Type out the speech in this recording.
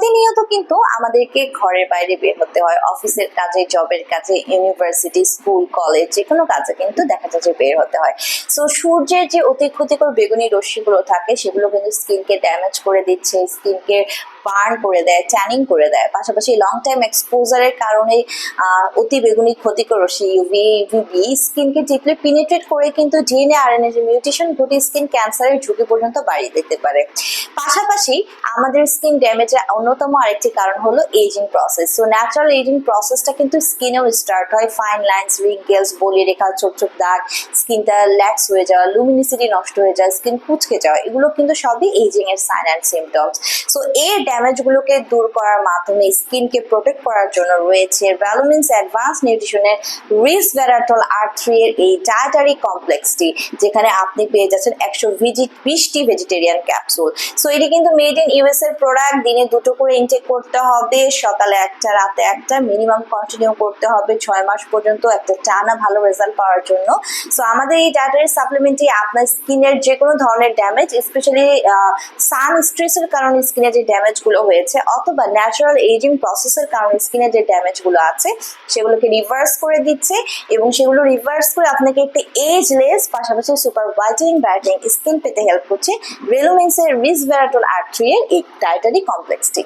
প্রতিনিয়ত কিন্তু আমাদেরকে ঘরের বাইরে বের হতে হয়। অফিসের কাজে, জবের কাজে ইউনিভার্সিটি স্কুল কলেজ যে কোনো কাজে কিন্তু দেখা যায় যে বের হতে হয়। সো সূর্যের যে অতি ক্ষতিকর বেগুনি রশ্মিগুলো থাকে, সেগুলো কিন্তু স্কিনকে ড্যামেজ করে দিচ্ছে। স্কিনকে বার্ন করে দেয় ট্যানিং করে দেয়। পাশাপাশি লং টাইম এক্সপোজারের কারণে অতি বেগুনি ক্ষতিকর রশ্মি ইউভি স্কিনকে ডিপলি পিনিট্রেট করে কিন্তু ডিএনএ আরএনএ যে মিউটেশন ঘটে স্কিন ক্যান্সারের ঝুঁকি পর্যন্ত বাড়িয়ে দিতে পারে। পাশাপাশি আমাদের স্কিন ড্যামেজের অন্যতম আরেকটি কারণ হলো aging process so natural aging প্রসেসটা কিন্তু স্কিনেও স্টার্ট হয়। ফাইন লাইন্স রিঙ্কেলস বলি রেখা ছোট ছোট দাগ স্কিনটা ল্যাক্স হয়ে যাওয়া লুমিনিসিটি নষ্ট হয়ে যাওয়া স্কিন কুচকে যাওয়া, এগুলো কিন্তু সবই এজিং এর সাইন অ্যান্ড সিমটমস সো এই ড্যামেজগুলোকে দূর করার মাধ্যমে স্কিনকে প্রোটেক্ট করার জন্য রয়েছে ভ্যালুমিন্স অ্যাডভান্স নিউট্রিশনের রিস ভ্যারাটল আর থ্রি এর এই ডায়েটারি কমপ্লেক্সটি যেখানে আপনি পেয়ে যাচ্ছেন একশো বিশটি ভেজিটেরিয়ান ক্যাপসুল সো এটি কিন্তু মেড ইন ইউএস এর প্রোডাক্ট দিনে দুটো করে ইনটেক করতে হবে, সকালে একটা, রাতে একটা মিনিমাম কন্টিনিউ করতে হবে, ছয় মাস পর্যন্ত একটা টানা ভালো রেজাল্ট পাওয়ার জন্য। সো আমাদের এই ডায়েটারি সাপ্লিমেন্টটি আপনার স্কিনের যে কোনো ধরনের ড্যামেজ স্পেশালি সান স্ট্রেসের কারণে স্কিনের যে ড্যামেজগুলো হয়েছে, অথবা ন্যাচারাল এজিং প্রসেসের কারণে স্কিনে যে ড্যামেজগুলো আছে, সেগুলোকে রিভার্স করে দিচ্ছে এবং সেগুলো রিভার্স করে আপনাকে একটি এজলেস পাশাপাশি সুপার হোয়াইটেনিং ব্রাইটেনিং স্কিন পেতে হেল্প করছে রেলোমেন্সের রিস ভ্যারাটল আর এর এই ডায়েটারি কমপ্লেক্সটি